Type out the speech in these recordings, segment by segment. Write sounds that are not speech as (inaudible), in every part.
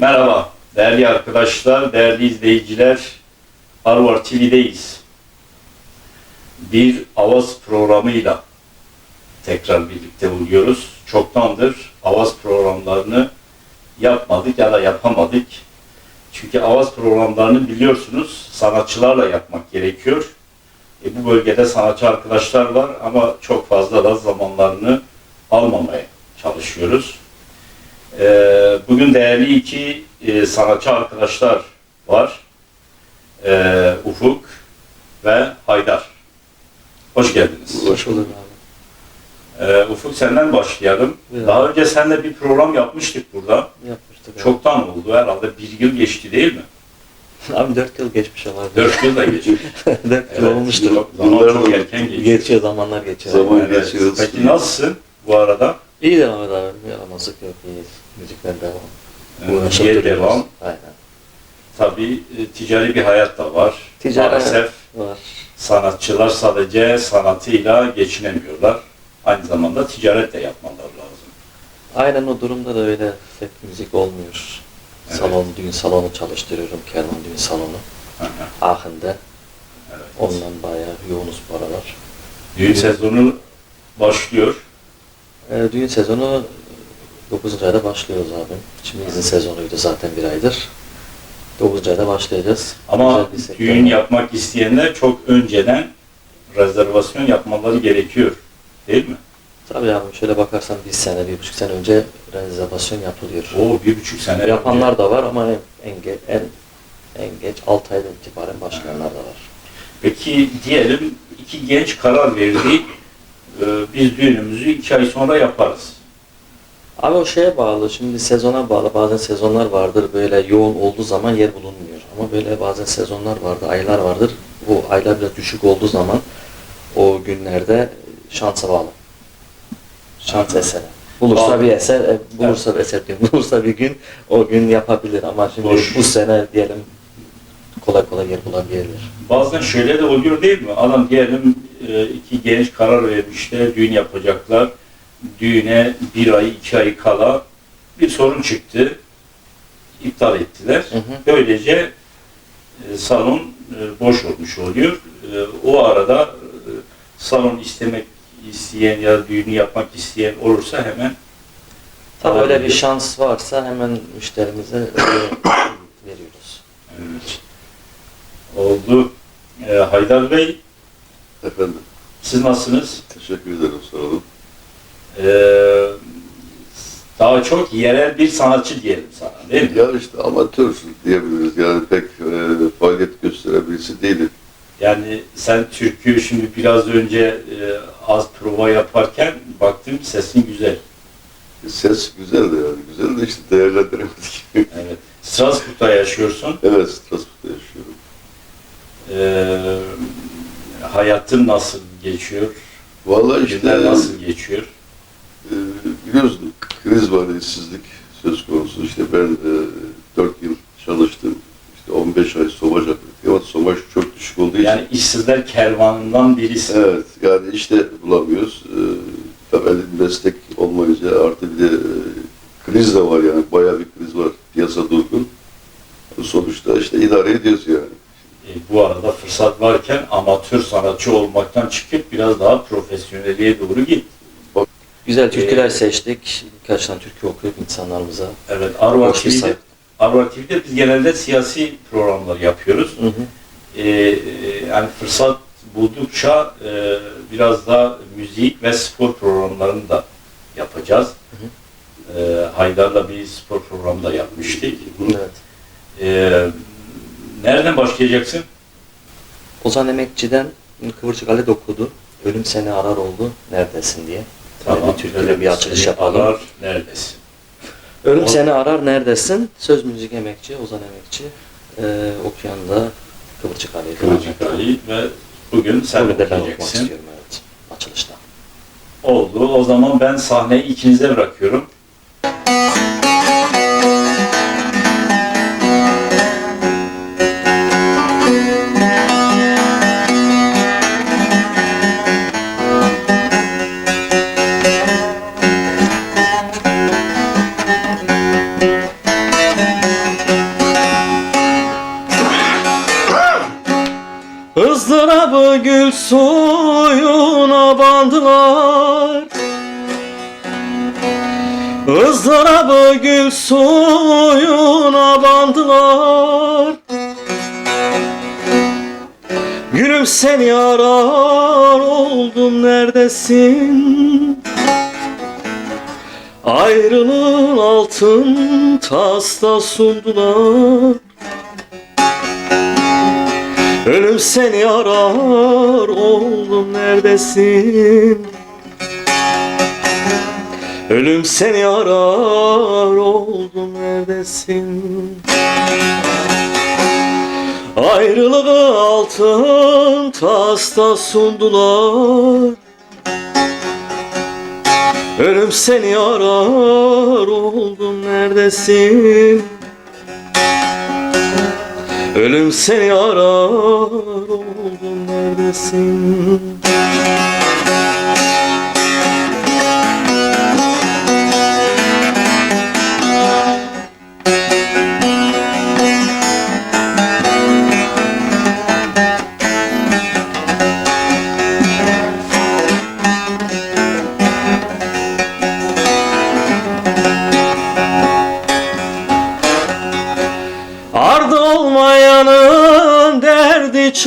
Merhaba değerli arkadaşlar, değerli izleyiciler. Harvard TV'deyiz. Bir Avaz programıyla tekrar birlikte oluyoruz. Çoktandır Avaz programlarını yapmadık ya da yapamadık. Çünkü Avaz programlarını biliyorsunuz sanatçılarla yapmak gerekiyor. E, bu bölgede sanatçı arkadaşlar var ama çok fazla da zamanlarını almamaya çalışıyoruz. Ee, bugün değerli iki e, sanatçı arkadaşlar var. Ee, Ufuk ve Haydar. Hoş geldiniz. Hoş bulduk abi. Ee, Ufuk senden başlayalım. Buyur Daha önce seninle bir program yapmıştık burada. Yapmıştık abi. Çoktan oldu herhalde bir yıl geçti değil mi? (laughs) Abi 4 yıl geçmiş ama. Dört yıl da geçmiş. (laughs) 4 yıl Evet, olmuştur. Zaman çok erken geçiyor. Geçiyor zamanlar geçiyor. Zaman Evet. geçiyor. Peki nasılsın bu arada? İyi devam abi. Yaramazlık yok. İyi. Müzikler devam. Ee, Uğraşıp duruyoruz. devam. Aynen. Tabii e, ticari bir hayat da var. Ticari Maalesef Var. sanatçılar sadece sanatıyla geçinemiyorlar. Aynı zamanda ticaret de yapmaları lazım. Aynen o durumda da öyle tek müzik olmuyor. Evet. Salon, düğün salonu çalıştırıyorum. Kervan düğün salonu. Hı hı, Aachen evet. Ondan bayağı yoğunuz bu aralar. Düğün sezonu başlıyor. Düğün sezonu 9. ayda başlıyoruz abi. Şimdi izin sezonuydu zaten bir aydır. 9. ayda başlayacağız. Ama düğün yapmak isteyenler çok önceden rezervasyon yapmaları gerekiyor. Değil mi? Tabii abi şöyle bakarsan bir sene, bir buçuk sene önce rezervasyon yapılıyor. O bir buçuk sene Yapanlar da var ama en, en, en, en geç 6 aydan itibaren başlayanlar da var. Peki diyelim iki genç karar verdi. Ee, Biz düğünümüzü iki ay sonra yaparız. Abi o şeye bağlı, şimdi sezona bağlı. Bazen sezonlar vardır böyle yoğun olduğu zaman yer bulunmuyor. Ama böyle bazen sezonlar vardır, aylar vardır. Bu aylar biraz düşük olduğu zaman o günlerde şansa bağlı. Şans eseri. Bulursa Bağlı. bir eser, e, bulursa bir eser diyorum. (laughs) Bulursa bir gün o gün yapabilir ama şimdi Boş. bu sene diyelim kolay kolay yer bulamayabilir. Bazen şöyle de oluyor değil mi? Adam diyelim e, iki genç karar vermişler, düğün yapacaklar. Düğüne bir ay, iki ay kala bir sorun çıktı. İptal ettiler. Hı hı. Böylece e, salon e, boş olmuş oluyor. O arada salon istemek isteyen ya da düğünü yapmak isteyen olursa hemen Tabii öyle bir şans varsa hemen müşterimize öyle veriyoruz. Evet. Oldu. E, Haydar Bey, Efendim, siz nasılsınız? teşekkür ederim, sağ olun. E, daha çok yerel bir sanatçı diyelim sana, değil mi? Ya işte amatör diyebiliriz, yani pek e, faaliyet gösteren birisi değilim. Yani sen türkü şimdi biraz önce e, az prova yaparken baktım sesin güzel. Ses güzel de yani, güzel de işte değerlendiremedik. Evet. Strasbourg'da yaşıyorsun. evet, Strasbourg'da yaşıyorum. E, hayatın nasıl geçiyor? Vallahi işte, Günler nasıl geçiyor? e, biliyorsun kriz var, işsizlik söz konusu. İşte ben e, 4 yıl çalıştım, işte 15 ay somaj yapıyordum. Ama somaj çok düşük olduğu için. Yani işsizler kervanından birisi. Evet, yani işte bulamıyoruz. Ee, tabii elin meslek olmayınca artı bir de e, kriz de var yani, bayağı bir kriz var, piyasa durgun. Sonuçta işte idare ediyoruz yani. E, fırsat varken amatör sanatçı olmaktan çıkıp biraz daha profesyonelliğe doğru git. Güzel türküler Ee, seçtik. Birkaç tane türkü okuyup insanlarımıza. Evet, bir TV'de. Arvar TV'de biz genelde siyasi programlar yapıyoruz. Hı hı. Ee, e, yani fırsat buldukça e, biraz da müzik ve spor programlarını da yapacağız. Hı Ee, Haydar'la bir spor programı da yapmıştık. Evet. Ee, nereden başlayacaksın? Ozan Emekçi'den Kıvırcık Ali okudu. Ölüm seni arar oldu. Neredesin diye. Tamam, bir türküyle bir açılış yapalım. arar, neredesin? Ölüm O- seni arar neredesin? Söz müzik emekçi, Ozan Emekçi. Ee, okuyan da Kıvırcık Ali. Kıvırcık Ali ve bugün sen Bugün de ben okumak istiyorum evet. Açılışta. Oldu. O zaman ben sahneyi ikinize bırakıyorum. Gül suyuna bandılar. Izdırabı gül suyuna bandılar. Gülüm seni arar oldum neredesin? Ayrılığın altın tasta sundular Ölüm seni arar oldum neredesin? Ölüm seni arar oldum neredesin? Ayrılığı altın tasta sundular. Ölüm seni arar oldum neredesin Ölüm seni arar oldum neredesin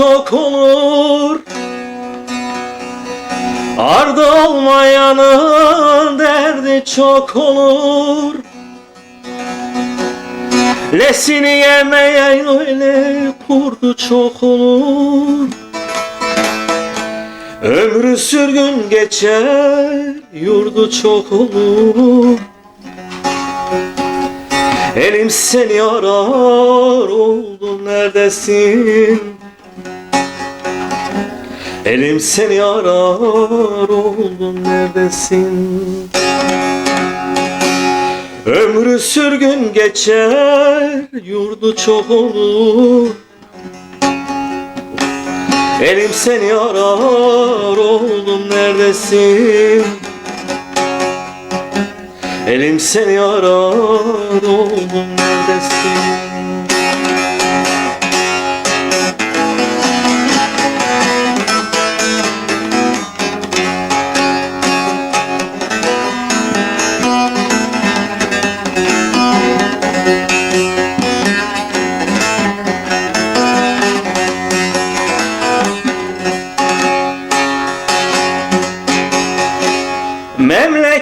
çok olur. Ardı olmayanın derdi çok olur. Lesini yemeye öyle kurdu çok olur. Ömrü sürgün geçer yurdu çok olur. Elim seni arar oldum neredesin Elim seni arar oldum neredesin? Ömrü sürgün geçer yurdu çok olur. Elim seni arar oldum neredesin? Elim seni arar oldum neredesin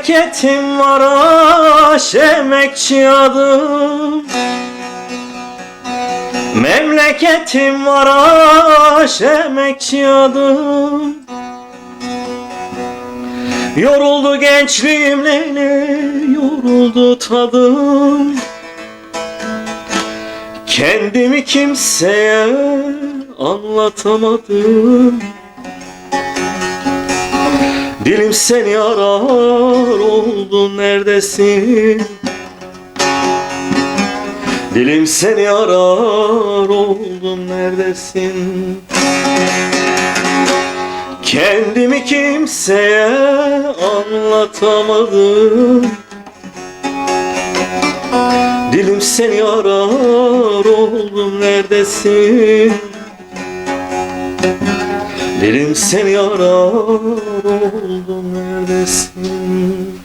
Memleketim var aş emekçi adım. Memleketim var aş emekçi adım. Yoruldu gençliğim Leyli yoruldu tadım. Kendimi kimseye anlatamadım Dilim seni arar oldu neredesin? Dilim seni arar oldum neredesin? Kendimi kimseye anlatamadım. Dilim seni arar oldum neredesin Dilim seni arar oldum neredesin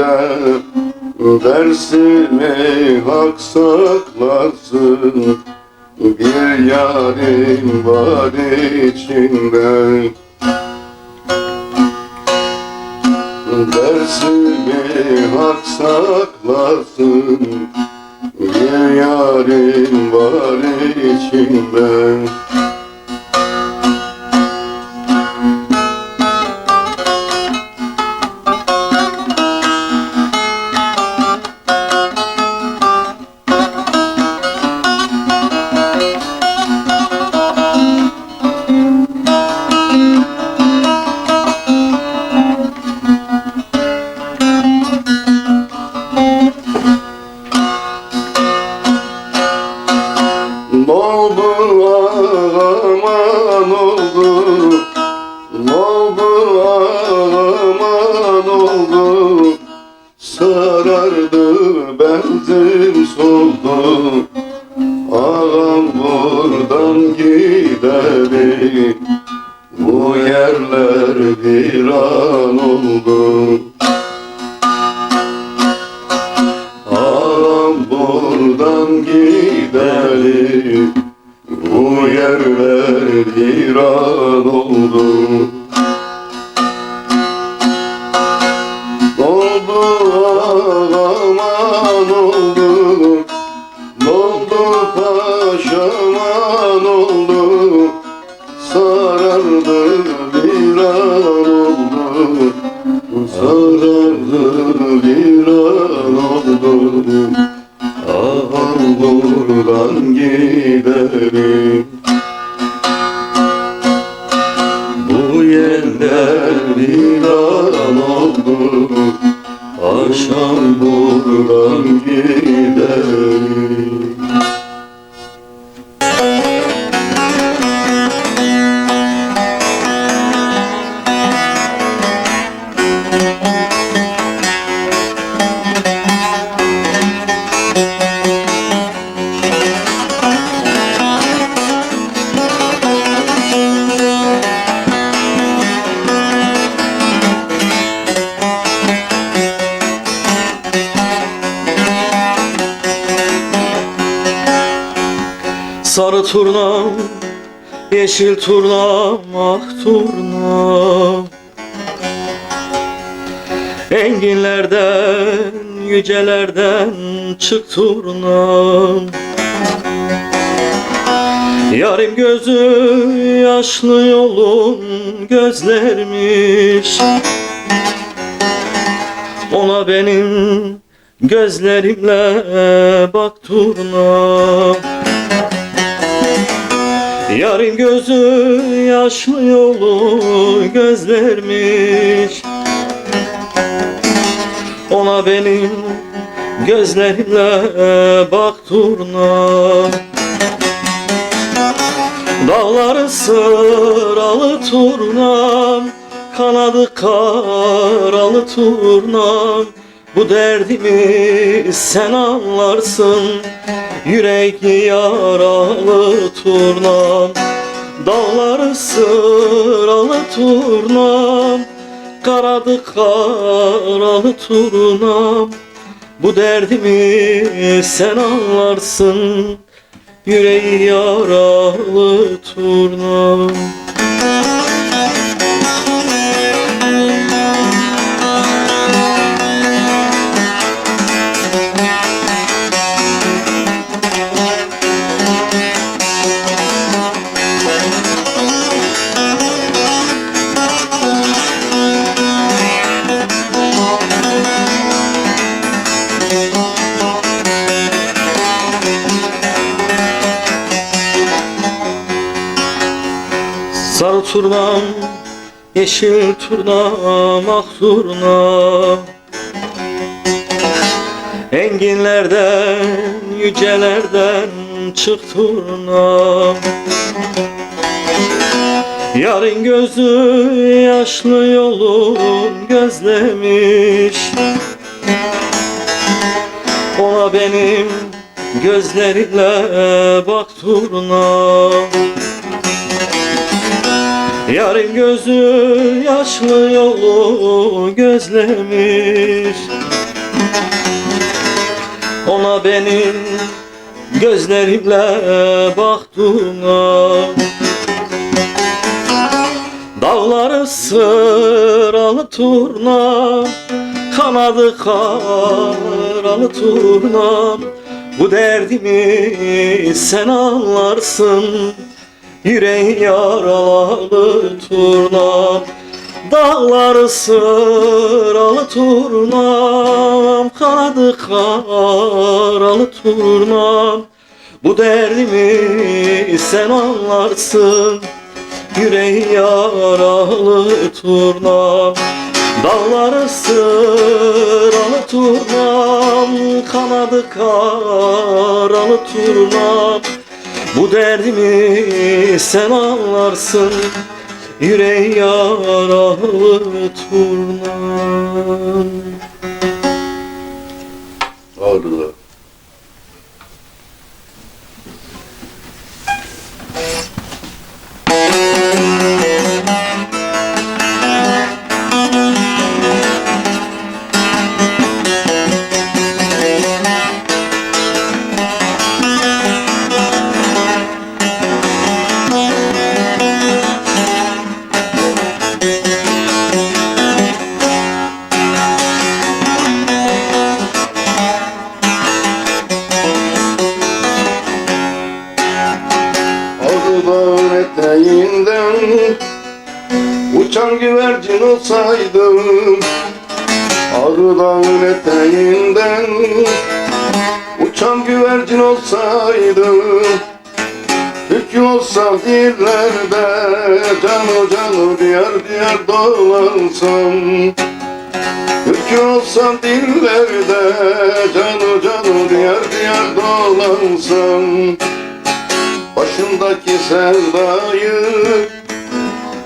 içinde Dersini hak saklasın Bir yarim var içinde. Dersimi hak saklasın Bir yarim var içinde Sarardı benzin soldu. Ağam buradan gideri Bu yerler viran oldu. Akşam buradan giderim turnam, yeşil turnam, ah turnam. Enginlerden, yücelerden çık turnam. Yarim gözü yaşlı yolun gözlermiş. Ona benim gözlerimle bak turnam Yarın gözü yaşlı yolu gözlermiş. Ona benim gözlerimle bak turna. Dağları sıralı turnam Kanadı karalı turnam Bu derdimi sen anlarsın Yürekli yaralı turnam Dağları sıralı turnam Karadı karalı turnam Bu derdimi sen anlarsın Yüreği yaralı turnam turnam, yeşil turnam, ah turnam Enginlerden, yücelerden çık turnam. Yarın gözü yaşlı yolun gözlemiş. Ona benim gözlerimle bak turnam Yarın gözü yaşlı yolu gözlemiş. Ona benim Gözlerimle baktığına Dağları sıralı turna Kanadı karalı turna. Bu derdimi sen anlarsın Yüreği yaralı turna Dağları sıralı turnam Kanadı karalı turnam Bu derdimi sen anlarsın Yüreği yaralı turnam Dağları sıralı turnam Kanadı karalı turnam Bu derdimi sen anlarsın Yüreği yaralı turnam Ağrılar. Güvercin olsaydım Ağrılar eteğinden Uçan güvercin olsaydım Türk olsam dillerde Cano cano diyar diyar dolansam Türk olsam dillerde Cano cano diyar diyar dolansam Başındaki sevdayı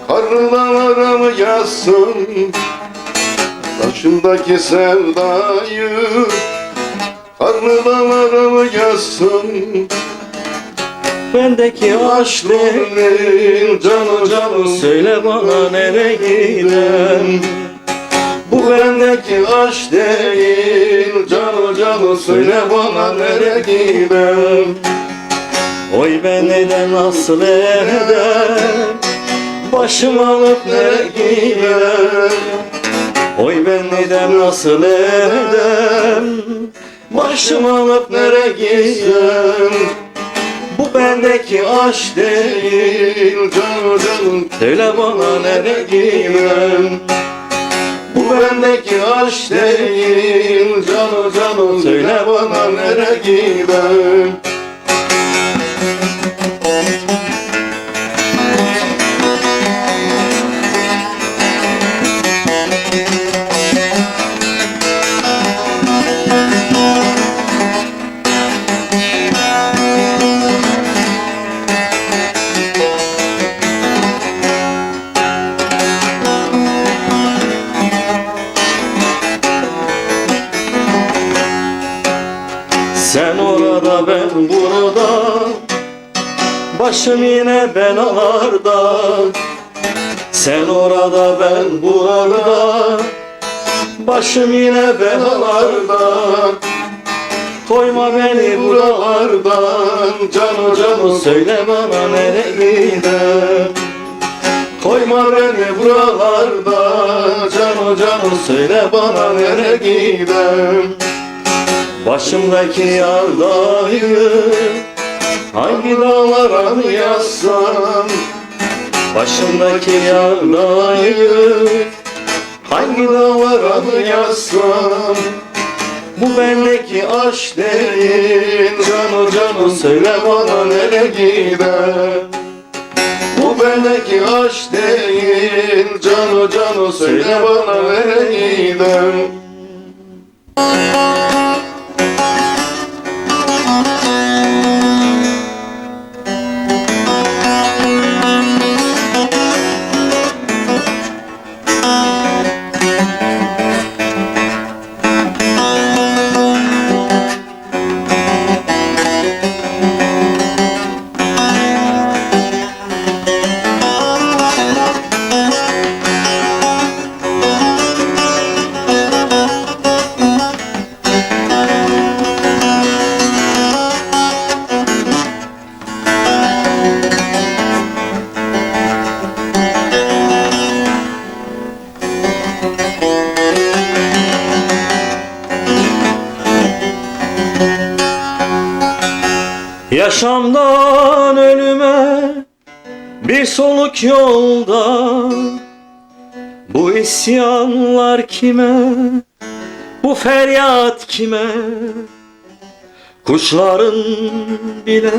Karılara mı yazsın Başındaki sevdayı. Karılara mı yazsın Bendeki aşk değil canı canı Söyle bana nereye giden? Bu bendeki aşk değil Canı canı. Söyle bana nereye giden? Oy ben neden nasıl edem Başım alıp nereye gidem Oy ben neden nasıl edem Başım alıp nereye gidem Bu bendeki aşk değil Canı canı Söyle bana nereye gidem Bu bendeki aşk değil Canı canı söyle bana nereye giden Başım yine belalarda. Sen orada ben burada. Başım yine belalarda. Koyma beni buralardan. Canı canı söyle bana nereye? Gidem Koyma beni buralarda Canı canı söyle bana nereye? Gidem Başımdaki yardayı Hangi dağlara mı yazsam? Başımdaki yardayı Hangi dağlara mı yazsam? Bu bendeki aşk değil Canı canı söyle bana nereye gider? Bu bendeki aşk değil Canı canı söyle bana nereye gider Yaşamdan ölüme bir soluk yolda. Bu isyanlar kime? Bu feryat kime? Kuşların bile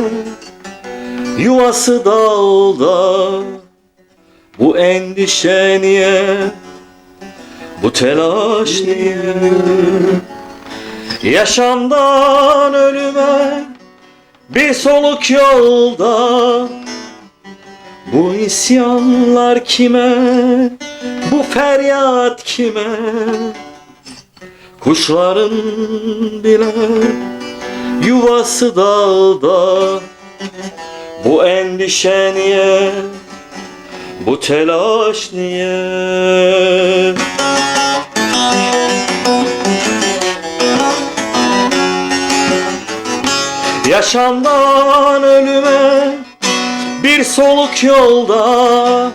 Yuvası dağda Bu endişe niye? Bu telaş niye? Yaşamdan ölüme bir soluk yolda Bu isyanlar kime? Bu feryat kime? Kuşların bile Yuvası dağda Bu endişe niye? Bu telaş niye Yaşamdan ölüme bir soluk yolda.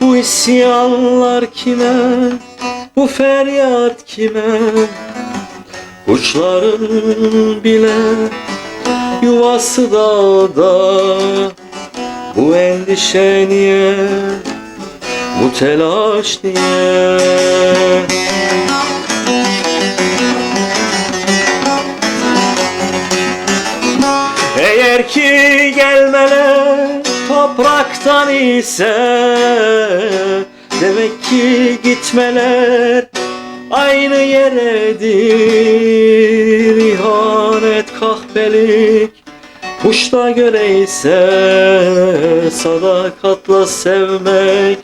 Bu isyanlar kime, bu feryat kime? Kuşların bile yuvası dağda. Bu endişe niye, bu telaş niye Eğer ki gelmeler topraktan ise Demek ki gitmeler aynı yeredir. İhanet kahpelik Kuşta göre ise sadakatla sevmek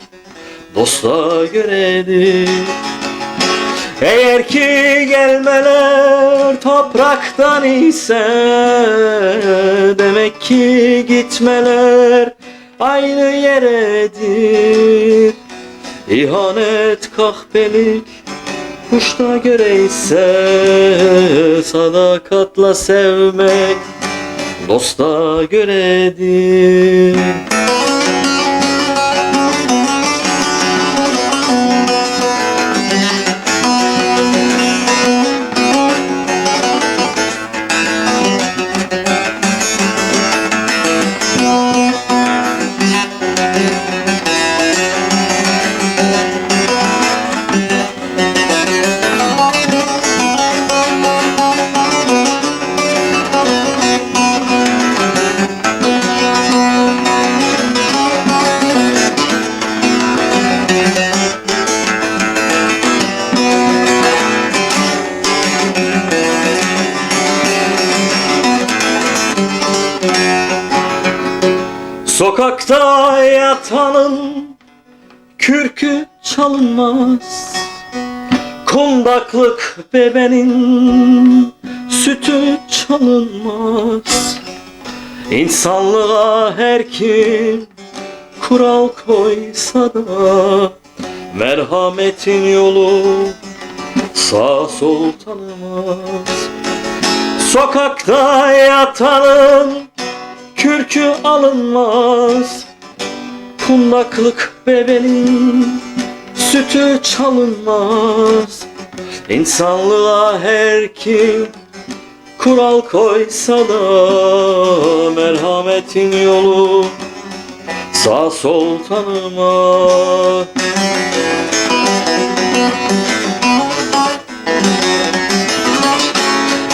Dosta göredir eğer ki gelmeler topraktan ise Demek ki gitmeler aynı yeredir. İhanet kahpelik kuşta göre ise Sadakatla sevmek dosta göredir yatanın kürkü çalınmaz. Kundaklık bebenin sütü çalınmaz. İnsanlığa her kim kural koysa da Merhametin yolu sağ sol tanımaz. Sokakta yatanın kürkü alınmaz Kundaklık bebenin sütü çalınmaz. İnsanlığa her kim kural koysa da Merhametin yolu sağ sol tanımaz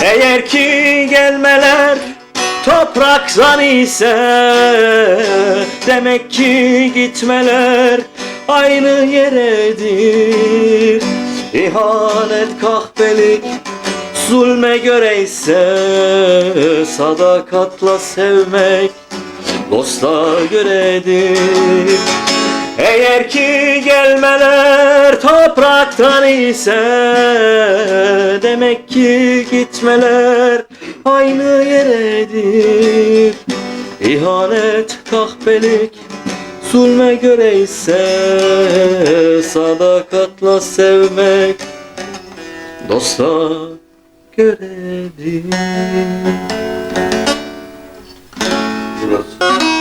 Eğer ki gelmeler topraktan ise Demek ki gitmeler aynı yeredir. İhanet kahpelik zulme göre ise Sadakatla sevmek dosta göredir eğer ki gelmeler topraktan ise Demek ki gitmeler aynı yeredir İhanet kahpelik zulme göre ise Sadakatla sevmek dosta göredir Burası.